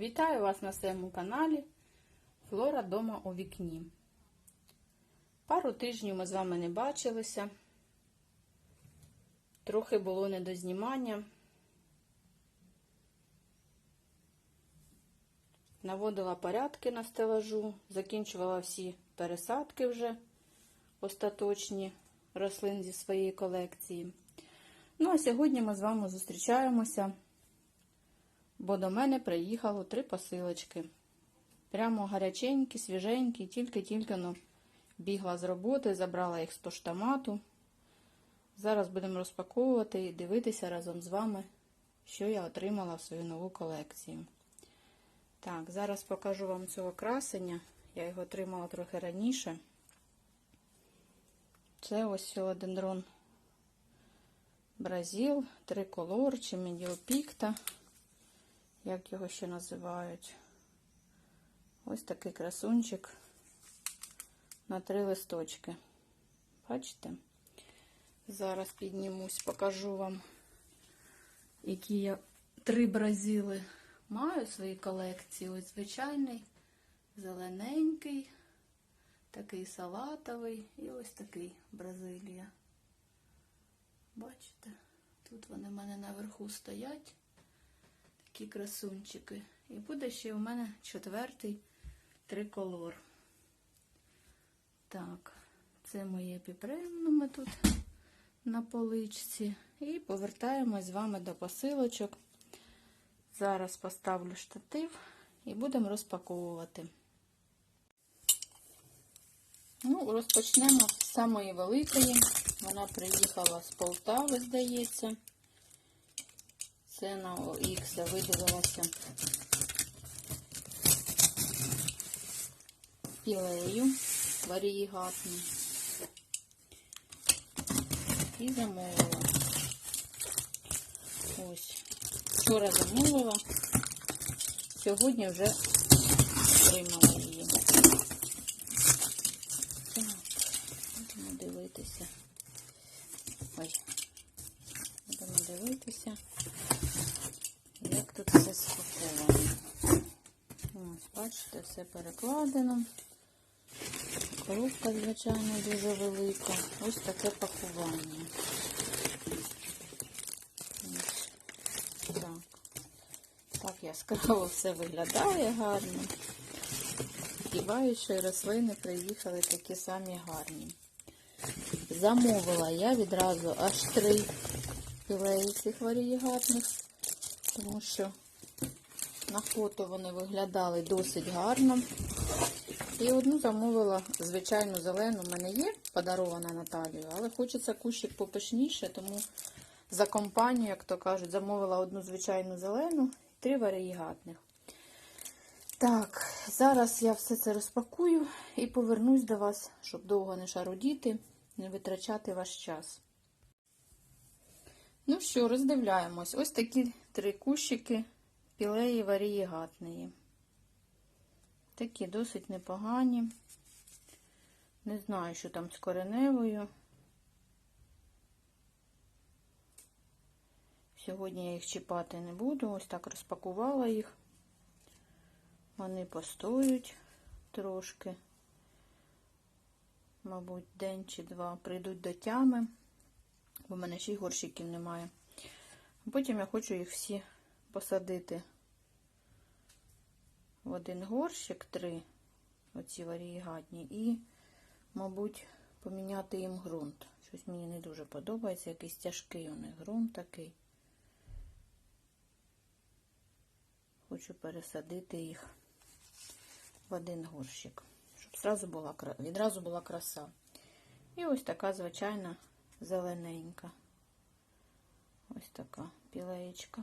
Вітаю вас на своєму каналі Флора дома у вікні. Пару тижнів ми з вами не бачилися. Трохи було недознімання. Наводила порядки на стелажу, закінчувала всі пересадки вже остаточні рослин зі своєї колекції. Ну, а сьогодні ми з вами зустрічаємося бо до мене приїхало три посилочки. Прямо гаряченькі, свіженькі, тільки-тільки ну, бігла з роботи, забрала їх з поштомату. Зараз будемо розпаковувати і дивитися разом з вами, що я отримала в свою нову колекцію. Так, зараз покажу вам цього красення. Я його отримала трохи раніше. Це ось філодендрон Бразил, триколор чи медіопікта як його ще називають. Ось такий красунчик на три листочки. Бачите? Зараз піднімусь, покажу вам, які я три бразили маю в своїй колекції. Ось звичайний, зелененький, такий салатовий і ось такий Бразилія. Бачите? Тут вони в мене наверху стоять такі красунчики. І буде ще у мене четвертий триколор. Так, це моє епіпремнуми тут на поличці. І повертаємось з вами до посилочок. Зараз поставлю штатив і будемо розпаковувати. Ну, розпочнемо з самої великої. Вона приїхала з Полтави, здається. Це на Х виділилася пілею варієгатну і замовила. Ось. Вчора замовила, сьогодні вже отримала її. Так, будемо дивитися. Ой, будемо дивитися як тут все спаковано. Ось, бачите, все перекладено. Коробка, звичайно, дуже велика. Ось таке пакування. Так. Так яскраво все виглядає гарно. Сподіваюся, рослини приїхали такі самі гарні. Замовила я відразу аж три філеї цих варієгатних тому що на фото вони виглядали досить гарно. І одну замовила звичайну зелену. У мене є подарована Наталію, але хочеться кущик попишніше, тому за компанію, як то кажуть, замовила одну звичайну зелену три варієгатних. Так, зараз я все це розпакую і повернусь до вас, щоб довго не шарудіти, не витрачати ваш час. Ну що, роздивляємось. Ось такі три кущики пілеї варієгатної. Такі досить непогані. Не знаю, що там з кореневою. Сьогодні я їх чіпати не буду. Ось так розпакувала їх. Вони постоють трошки, мабуть, день чи два прийдуть до тями бо в мене ще й горщиків немає. Потім я хочу їх всі посадити в один горщик, три, оці варієгатні, і, мабуть, поміняти їм ґрунт. Щось мені не дуже подобається, якийсь тяжкий у них ґрунт такий. Хочу пересадити їх в один горщик, щоб зразу була, відразу була краса. І ось така звичайна зелененька. Ось така пілеєчка.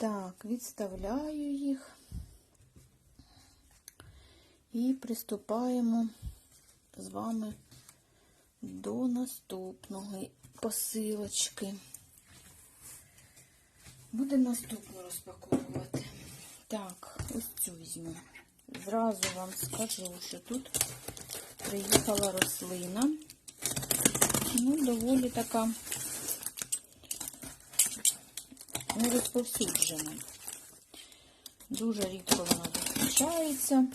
Так, відставляю їх і приступаємо з вами до наступної посилочки. Будемо наступну розпаковувати. Так, ось цю візьму. Зразу вам скажу, що тут приїхала рослина ну, доволі така не розповсюджена. Дуже рідко вона зустрічається.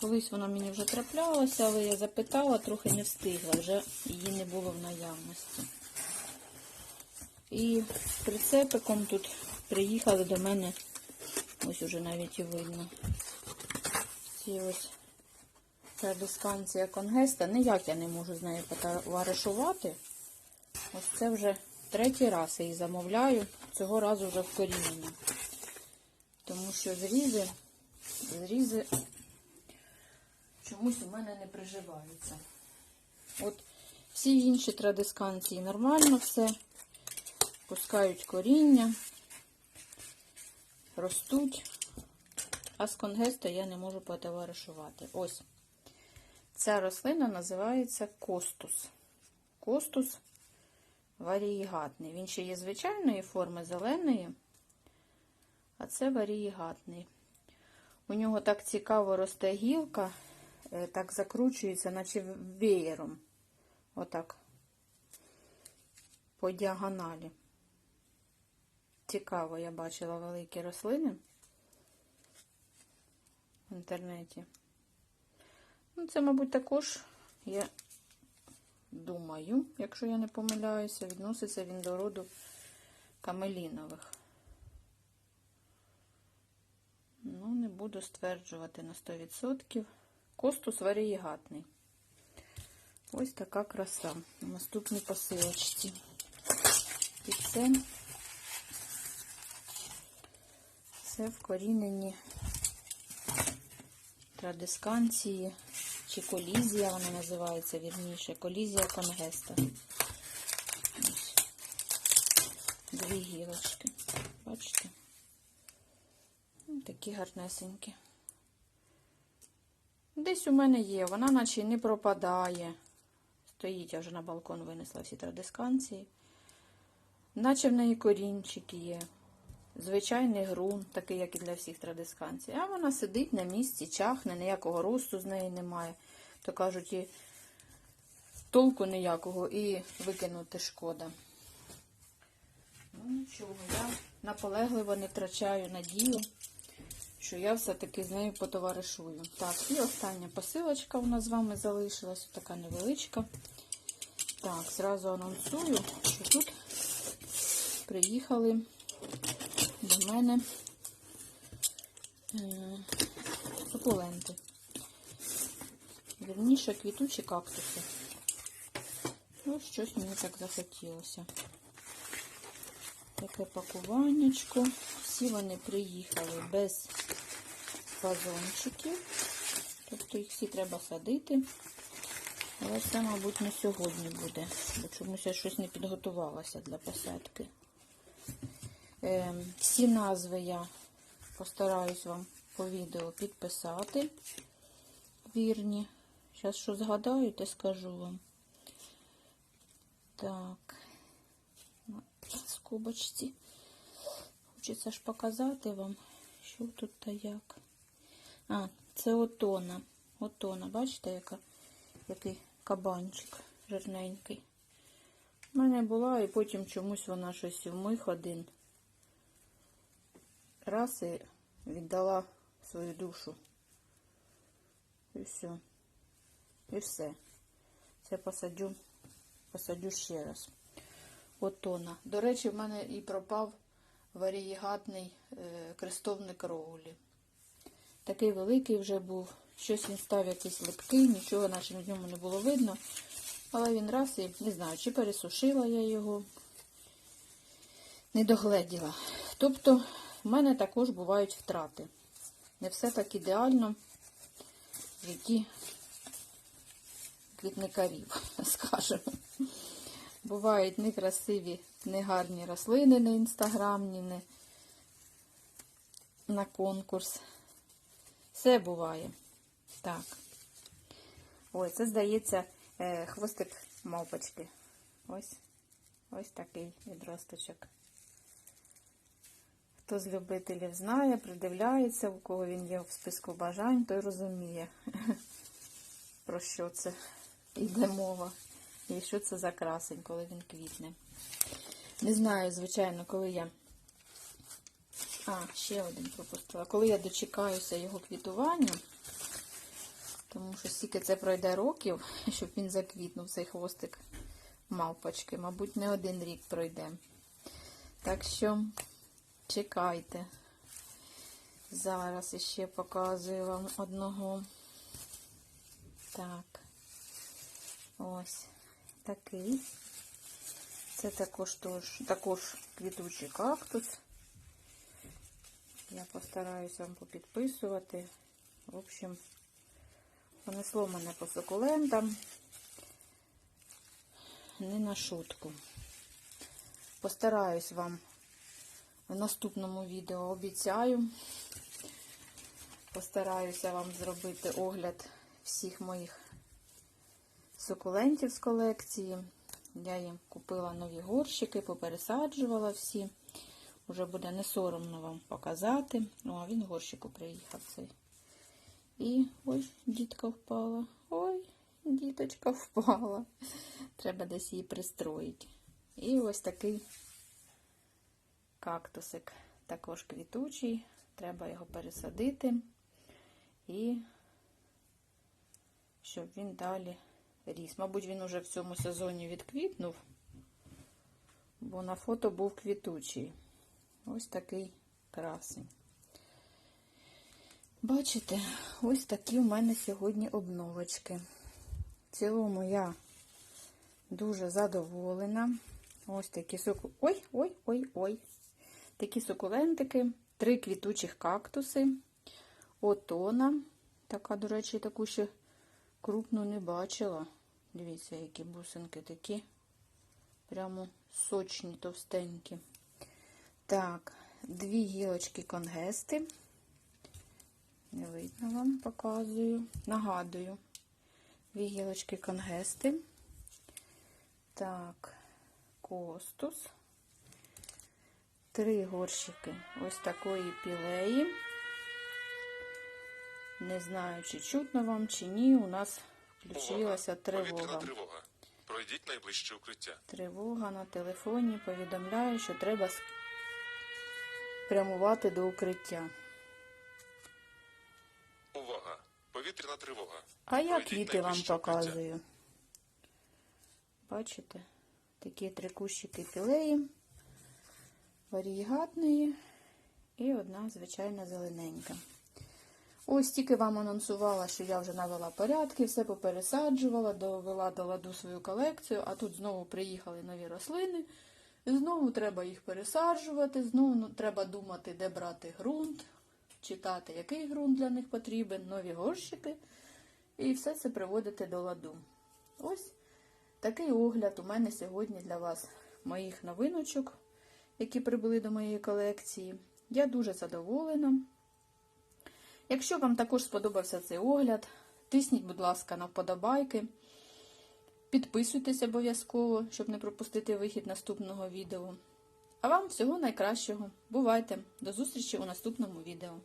Колись вона мені вже траплялася, але я запитала, трохи не встигла, вже її не було в наявності. І прицепиком тут приїхали до мене, ось уже навіть і видно. Ці ось ця дисканція конгеста. Ніяк я не можу з нею потоваришувати. Ось це вже третій раз я її замовляю, цього разу вже вкорінення. Тому що зрізи, зрізи чомусь у мене не приживаються. От всі інші традисканції нормально все, пускають коріння, ростуть, а з конгеста я не можу потоваришувати. Ось. Ця рослина називається костус. Костус варієгатний. Він ще є звичайної форми зеленої, а це варієгатний. У нього так цікаво росте гілка, е, так закручується, наче веєром. Отак. По діагоналі. Цікаво, я бачила великі рослини в інтернеті. Ну, це, мабуть, також, я думаю, якщо я не помиляюся, відноситься він до роду камелінових. Ну, не буду стверджувати на 100%. Костус варієгатний. Ось така краса. На наступній посилочці. І це, це вкорінені традисканції, чи колізія вона називається вірніше. Колізія конгеста. Дві гілочки. Бачите? Ось Такі гарнесенькі. Десь у мене є, вона наче не пропадає. Стоїть, я вже на балкон винесла всі традисканції. Наче в неї корінчик є. Звичайний ґрунт, такий, як і для всіх традисканцій. А вона сидить на місці, чахне, ніякого росту з неї немає. То кажуть, і толку ніякого, і викинути шкода. Ну нічого, я наполегливо не втрачаю надію, що я все-таки з нею потоваришую. Так, і остання посилочка у нас з вами залишилась, така невеличка. Так, зразу анонсую, що тут приїхали до мене е, сукуленти. Вірніше, квітучі кактуси. Ну, щось мені так захотілося. Таке пакуваннячко. Всі вони приїхали без вазончиків. Тобто їх всі треба садити. Але це, мабуть, не сьогодні буде, бо чомусь я щось не підготувалася для посадки. Е, всі назви я постараюсь вам по відео підписати. Вірні. Зараз що згадаю, те скажу вам. Так, на скобочці. Хочеться ж показати вам, що тут та як. А, це отона. Отона, бачите, яка, який кабанчик жирненький. У мене була, і потім чомусь вона щось вмих один. Раз і віддала свою душу. І все. І все. Це посадю, посадю ще раз. Отона. До речі, в мене і пропав варієгатний е, крестовник роулі. Такий великий вже був. Щось він став якийсь липкий, нічого наче в ньому не було видно. Але він раз і не знаю, чи пересушила я його, не догледіла. Тобто, в мене також бувають втрати. Не все так ідеально в житті квітникарів, скажімо. Бувають некрасиві, негарні рослини на інстаграмні, не на конкурс. Все буває. Так. Ой, це, здається, е, хвостик мавпочки. Ось. Ось такий відросточок. Хто з любителів знає, придивляється, у кого він є в списку бажань, той розуміє, про що це йде мова. І що це за красень, коли він квітне. Не знаю, звичайно, коли я А, ще один пропустила. Коли я дочекаюся його квітування, тому що стільки це пройде років, щоб він заквітнув цей хвостик мавпочки. Мабуть, не один рік пройде. Так що чекайте. Зараз іще показую вам одного. Так. Ось такий. Це також, тож, також квітучий кактус. Я постараюсь вам попідписувати. В общем, понесло мене по сукулентам. Не на шутку. Постараюсь вам в наступному відео обіцяю. Постараюся вам зробити огляд всіх моїх сукулентів з колекції. Я їм купила нові горщики, попересаджувала всі. Уже буде не соромно вам показати. О, а він горщику приїхав цей. І ой, дітка впала. Ой, діточка впала. Треба десь її пристроїти. І ось такий кактусик. Також квітучий. Треба його пересадити. І щоб він далі ріс. Мабуть, він уже в цьому сезоні відквітнув, бо на фото був квітучий. Ось такий красень. Бачите, ось такі в мене сьогодні обновочки. В цілому я дуже задоволена. Ось такі суку... Ой, ой, ой, ой. Такі сукулентики, три квітучих кактуси, отона. Така, до речі, таку ще крупну не бачила. Дивіться, які бусинки такі. Прямо сочні, товстенькі. Так, дві гілочки конгести. Не видно вам, показую. Нагадую. Дві гілочки конгести. Так, костус. Три горщики ось такої пілеї. Не знаю, чи чутно вам, чи ні. У нас включилася тривога. тривога. Пройдіть найближче укриття. Тривога на телефоні повідомляє, що треба спрямувати до укриття. Увага! Повітряна тривога. А я Пройдіть квіти вам найближче укриття. показую. Бачите? Такі три кущики пілеї, варігатної і одна звичайна зелененька. Ось тільки вам анонсувала, що я вже навела порядки, все попересаджувала, довела до ладу свою колекцію, а тут знову приїхали нові рослини. Знову треба їх пересаджувати, знову ну, треба думати, де брати ґрунт, читати, який ґрунт для них потрібен, нові горщики. І все це приводити до ладу. Ось такий огляд у мене сьогодні для вас моїх новиночок, які прибули до моєї колекції. Я дуже задоволена. Якщо вам також сподобався цей огляд, тисніть, будь ласка, на вподобайки. Підписуйтесь обов'язково, щоб не пропустити вихід наступного відео. А вам всього найкращого. Бувайте! До зустрічі у наступному відео.